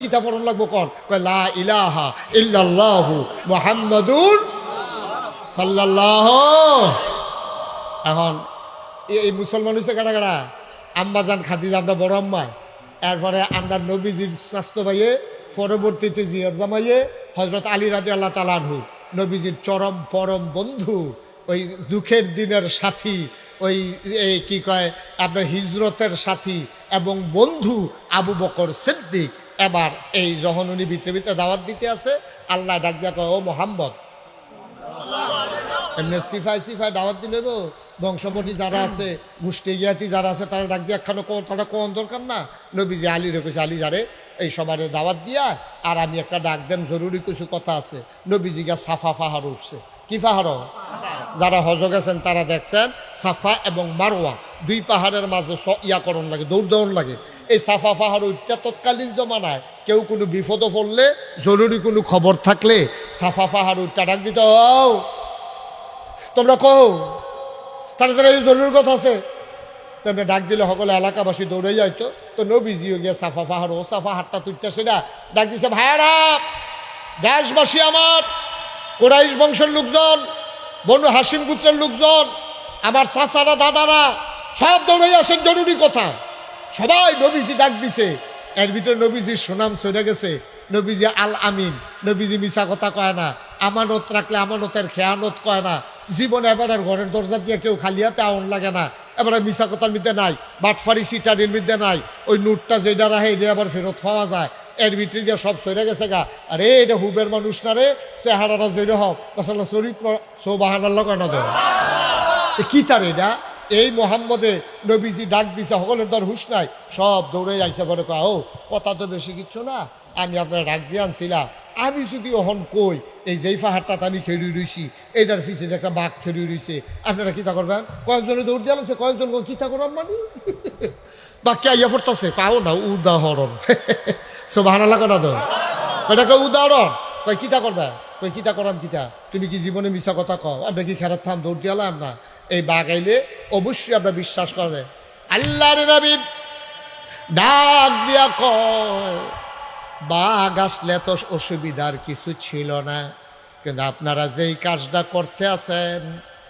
কিতা পড়ন লাগবো কন? লা ইলাহা ইল্লাল্লাহু মুহাম্মাদুর সাল্লাল্লাহ এখন এই- মুসলমান হয়েছে কাটা কাটা আম্মা যান খাদিজা, আমরা বড় আম্মা। এরপরে আমরা নবীজির স্বাস্থ্য ভাইয়ে, পরবর্তীতে জিয়ার জামাইয়ে হজরত আলী রাজি আল্লাহ তালানহু নবীজির চরম পরম বন্ধু, ওই দুঃখের দিনের সাথী, ওই এই কি কয়, আপনার হিজরতের সাথী এবং বন্ধু আবু বকর সিদ্দিক। এবার এই যখন উনি ভিতরে ভিতরে দাওয়াত দিতে আছে, আল্লাহ ডাক দিয়া কয়, ও মোহাম্মদ। এমনি সিফাই সিফাই দাওয়াত দিলে বংশপতি যারা আছে জ্ঞাতি যারা আছে, তারা ডাক দিয়ে একখানে তারা কোন দরকার না? নবীজি আলী রেখেছে আলী যারে, এই সবারে দাওয়াত দিয়া, আর আমি একটা ডাক দেন, জরুরি কিছু কথা আছে। নবীজি গা সাফা পাহাড় উঠছে। কি পাহাড় যারা হজ গেছেন তারা দেখছেন সাফা এবং মারোয়া দুই পাহাড়ের মাঝে ইয়াকরণ লাগে দৌড় দৌড় লাগে। এই সাফা পাহাড় উঠতে তৎকালীন জমানায় কেউ কোনো বিপদও পড়লে জরুরি কোনো খবর থাকলে সাফা পাহাড় উঠতে ডাক দিত "ও, তোমরা কও তাড়াতাড়ি এই জরুরি কথা আছে? তোমরা ডাক দিলে সকলে এলাকাবাসী দৌড়ে যাইতো। তো নবীজিও গিয়ে সাফা পাহাড় ও সাফা হাটটা তুলতেছে না? ডাক দিছে ভাইয়ারা দেশবাসী আমার কোরাইশ বংশের লোকজন বনু হাসিম গুত্রের লোকজন, আমার চাচারা, দাদারা, সব দৌড়ে আসেন, জরুরি কথা। সবাই নবীজি ডাক দিছে। এর ভিতরে নবীজির সুনাম সরে গেছে। নবীজি আল আমিন নবীজি মিশা কথা কয় না। আমানত রাখলে আমানতের খেয়ানত কয় না। জীবনে এবার আর ঘরের দরজা দিয়ে কেউ খালিয়াতে আউন লাগে না। এবারে মিশা কথার মধ্যে নাই। বাটফারি সিটারির মধ্যে নাই। ওই নোটটা যেটা রাখে এটা আবার ফেরত পাওয়া যায়। এর ভিতরে দিয়ে সব সরে গেছে গা। আরে, এটা হুবের মানুষ না রে, চেহারাটা যেটা হোক আসলে চরিত্র সৌবাহান কেন দেয় কি তার এটা? এই মোহাম্মদে নবীজি ডাক দিছে, সকলের দর হুশ নাই। সব দৌড়ে যাইছে বলে ও, কথা তো বেশি কিচ্ছু না। আমি আপনার ডাক দিয়ে আনছিলাম। আমি যদি ওহন কই, এই যেই পাহাড়টাতে আমি খেরি রইছি এইটার পিছিয়ে একটা বাঘ খেরি রইছে। আপনারা কিতা করবেন? কয়েকজনে দৌড় দিয়ে আনছে, কয়েকজন কিতা করাম মানে বাকি আইয়া পড়তেছে? পাও না, উদাহরণ। সব ভালো লাগে না তো এটা একটা উদাহরণ। কয়, কিতা করবে? কই কিতা করাম কিতা? তুমি কি জীবনে মিশা কথা কও? আমরা কি খেরার থাম দৌড় দিয়ালাম না? এই বাঘ আইলে অবশ্যই আমরা বিশ্বাস করবে আল্লাহর নবী, ডাক দিয়া কয়, বাঘ আসলে তো অসুবিধার কিছু ছিল না, কিন্তু আপনারা যেই কাজটা করতে আছেন,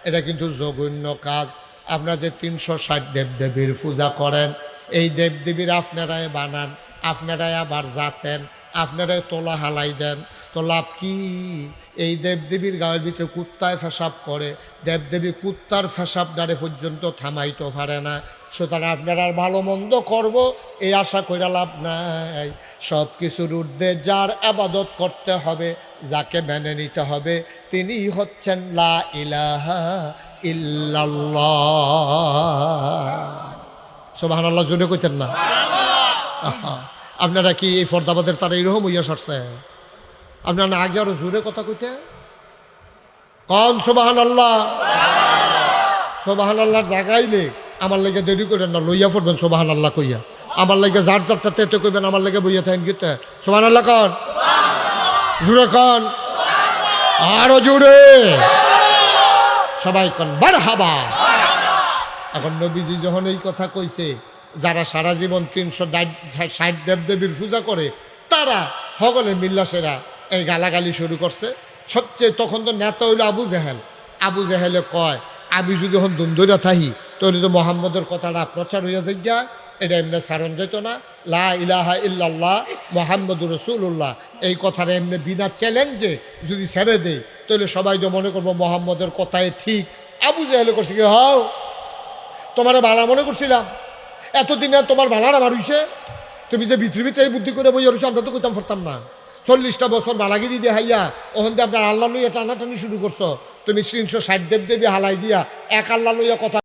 এটা কিন্তু জঘন্য কাজ। আপনারা যে তিনশো ষাট দেবদেবীর পূজা করেন, এই দেবদেবীর আপনারাই বানান। আপনারাই আবার জাতেন, আপনারাই তোলা হালাই দেন। তো লাভ কি? এই দেবদেবীর গায়ের ভিতরে কুত্তায় ফেসাব করে, দেবদেবী কুত্তার ফেসাব ডারে পর্যন্ত থামাইতে পারে না। সুতরাং আপনারা আর ভালো মন্দ করব, এই আশা কইরা লাভ নাই। সব কিছুর ঊর্ধ্বে যার আবাদত করতে হবে, যাকে মেনে নিতে হবে, তিনি হচ্ছেন লা ইলাহা ইল্লাল্লাহ। আল্লাহ জোরে কইতেন না। আপনারা কি এই ফর্দাবাদের তারা এরকম হইয়া সরছে? আপনারা আগে আরও জোরে কথা কইতে? কম সোবাহান আল্লাহ সোবাহান আল্লাহর জাগাইলে আমার লেগে দেরি করেন না, লইয়া পড়বেন সোবাহান আল্লাহ কইয়া। আমার লেগে যার যারটা তেতে কইবেন, আমার লেগে বইয়া থাকেন গীতে সোবাহান আল্লাহ কন। জুড়ে কন। আরও জুড়ে সবাই কন বার হাবা এখন নবীজি যখন এই কথা কইছে যারা সারা জীবন তিনশো ষাট দেব দেবীর পূজা করে, তারা সকলে মিল্লাসেরা এই গালাগালি শুরু করছে। সবচেয়ে তখন তো নেতা হইল আবু জেহেল। আবু জেহেলে কয়, আমি যদি এখন দুন্দরা থাহি, তাহলে তো মোহাম্মদের কথাটা প্রচার হইয়া যাইয়া এটা এমনি সারণ যেত না। লা ইলাহা ইল্লাল্লাহ মোহাম্মদ রসুল্লাহ এই কথাটা এমনি বিনা চ্যালেঞ্জে যদি ছেড়ে দেয় তাহলে সবাই তো মনে করব মোহাম্মদের কথাই ঠিক। আবু জেহেলে করছে কি, হও, তোমার ভালা মনে করছিলাম। এতদিনে তোমার ভালারা বাড়িছে তুমি যে ভিতরে ভিতরে বুদ্ধি করে বই রয়েছো আমরা তো কইতাম পারতাম না। চল্লিশটা বছর বালাগিরি দিয়ে হাইয়া ওখান দিয়ে আপনার আল্লাহ লইয়া টানাটানি শুরু করছ। তুমি তিনশো ষাট দেব দেবী হালাই দিয়া, এক আল্লাহ লইয়া কথা